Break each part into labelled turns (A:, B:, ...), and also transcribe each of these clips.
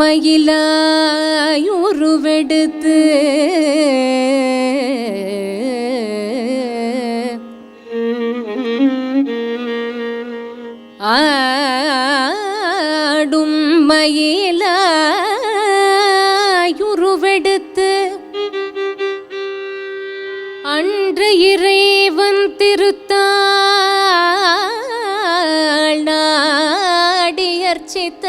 A: மயிலாயுருவெடுத்து അർച്ചിത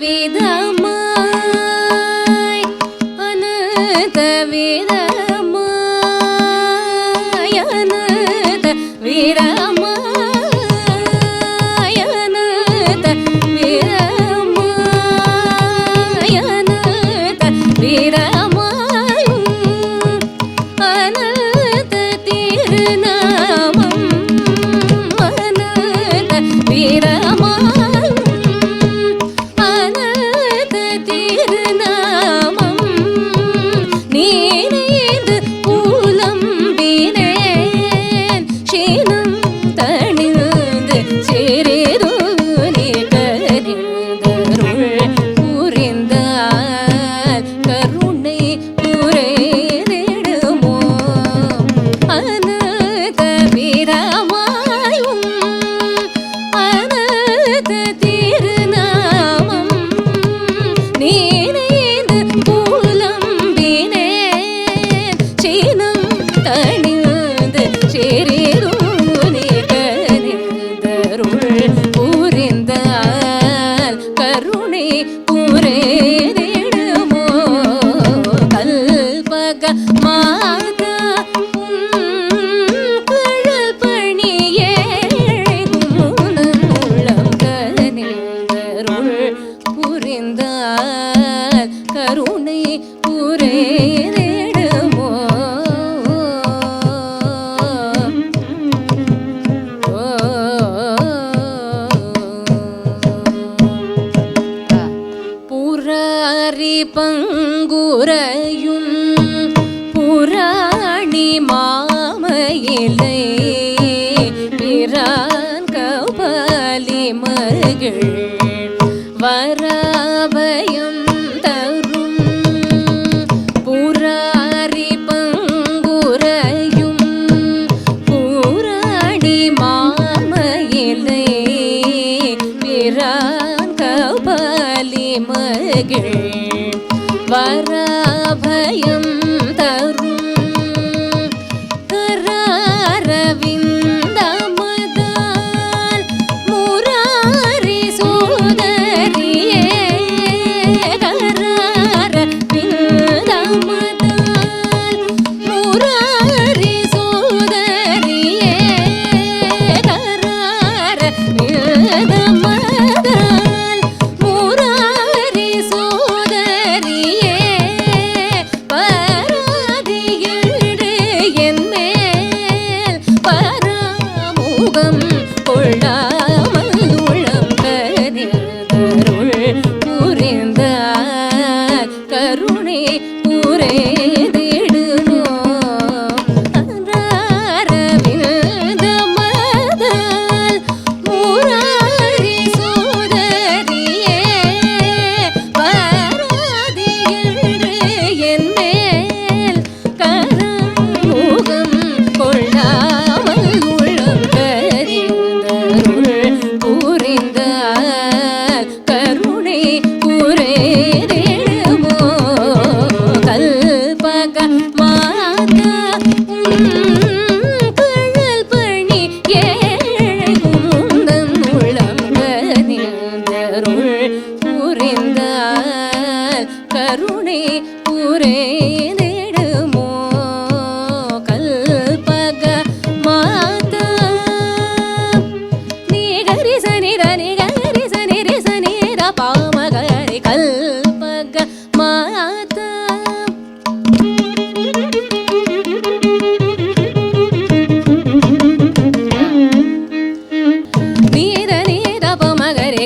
A: വിധമായി അനന്ത വിധമായി.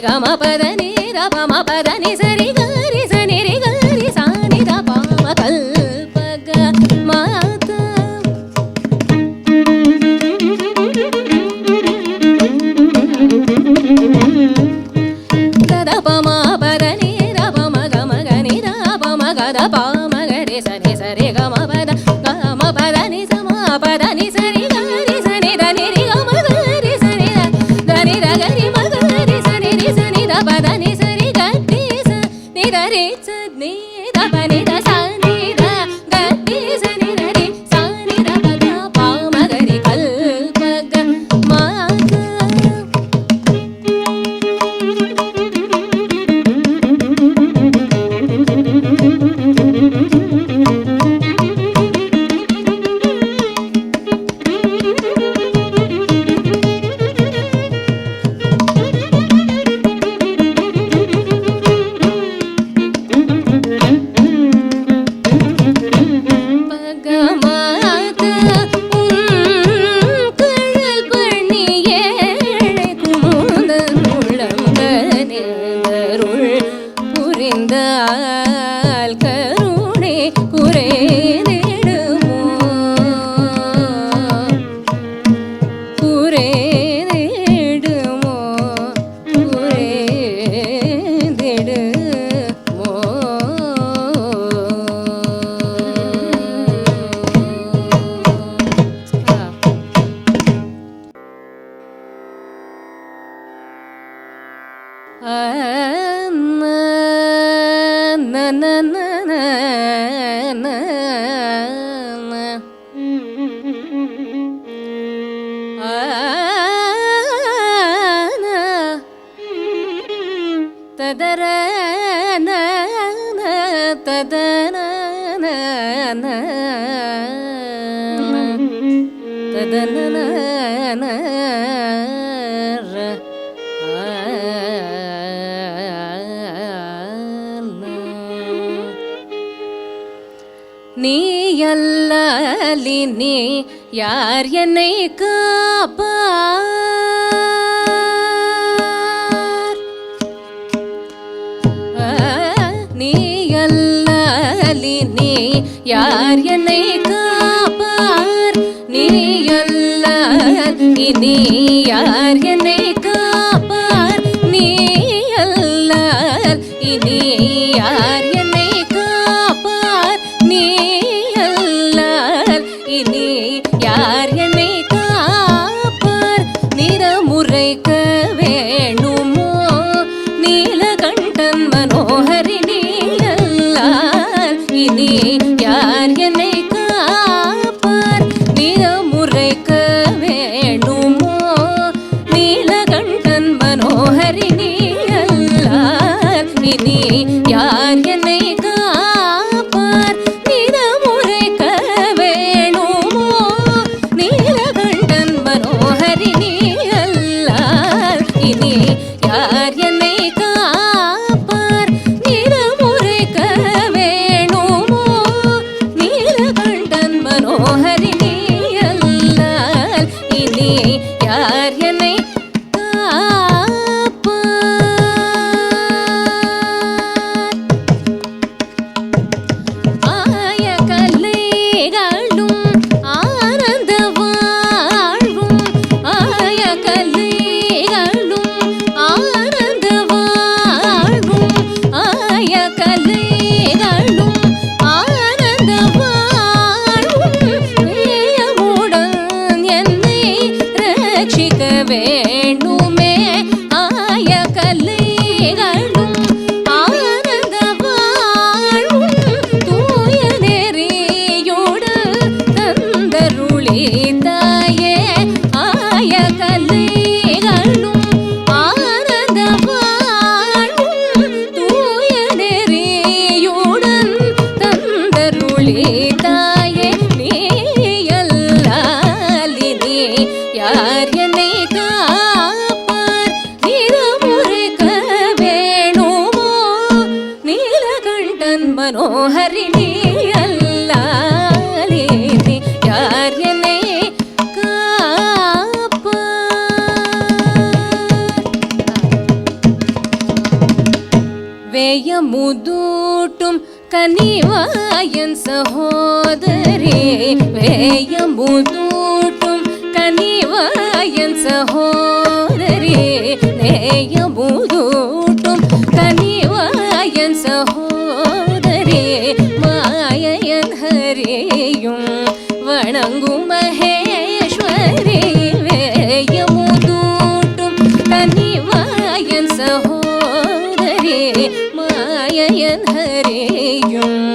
A: ga up. pa રે ததன ததன நீ அல்லி நீ யார் என்னை காப்பா என்னை காப்பார். நீ அல்ல இனி யார் என்னை ಕಂಡನ್ ಮನೋಹರಿಣಿ ಅಲ್ಲೇನೆ ಯಾರ್ಯನೇ ಕಾಪ ವೇಯ ಮುದೂಟುಂ ಕನಿವಾಯನ್ ಸಹೋದರಿ ವೇಯ ಮುದೂಟುಂ ಕನಿವಾಯನ್ ಸಹೋದರಿ ನೇಯ you.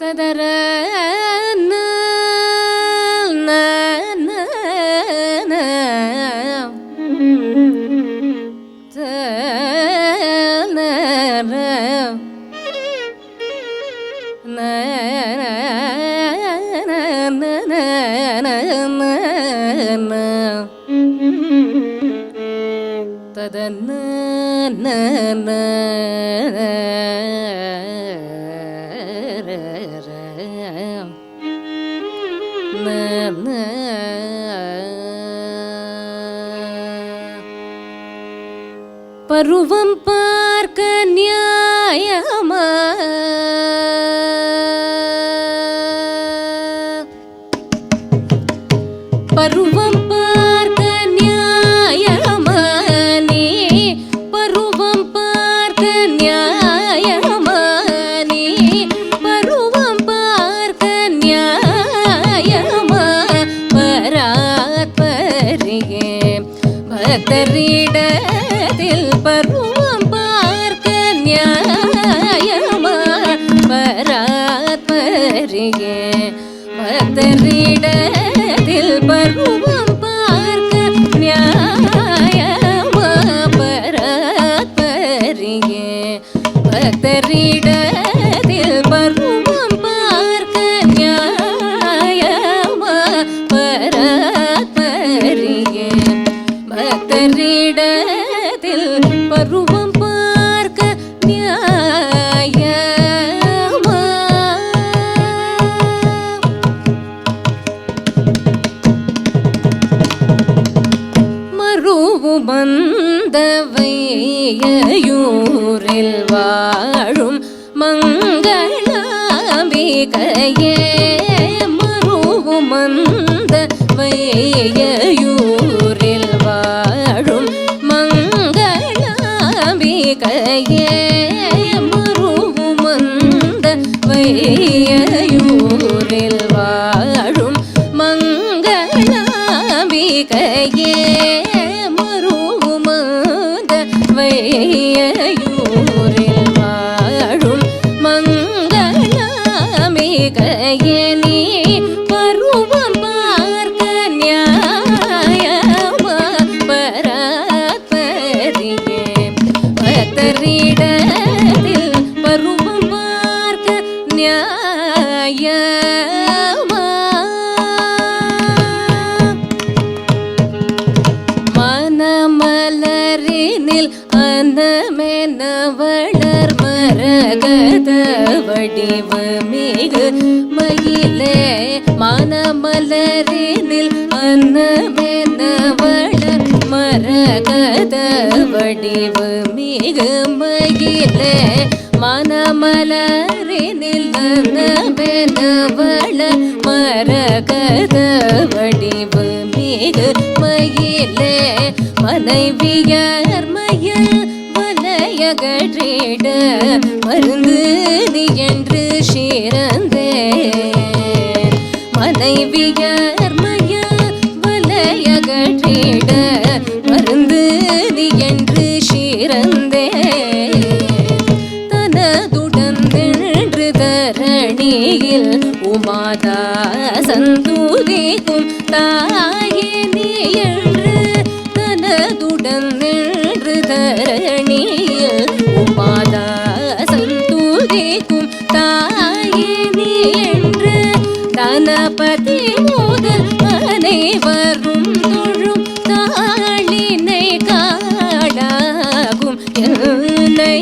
A: തദര തദന பார்க்க நியாயமா? அந்த வையூரில் வாழும் மங்களாம்பிகையே மனமலரினில் அன்னமென வளர் மரகத வடிவு மிகு மயிலே மனமலரினில் அன்னமென வளர் மரகத வடிவு மிகு மயிலே மனமலரினில் அன்னமென வளர் மரகத வடிவு மிகு மயிலே மனைவியர் மயில் வலையகற்றிட மருந்து நீ என்று சிறந்தே மனைவியர் மாதா உமாதா சந்தூதிக்கும் தாயே நீ என்று தனதுடன் நின்று தரணியில் உமாதா சந்தூதிக்கும் தாயே நீ என்று தனபதி முதல் அனைவரும் தொழும் தாளினை காடாகும் என்னை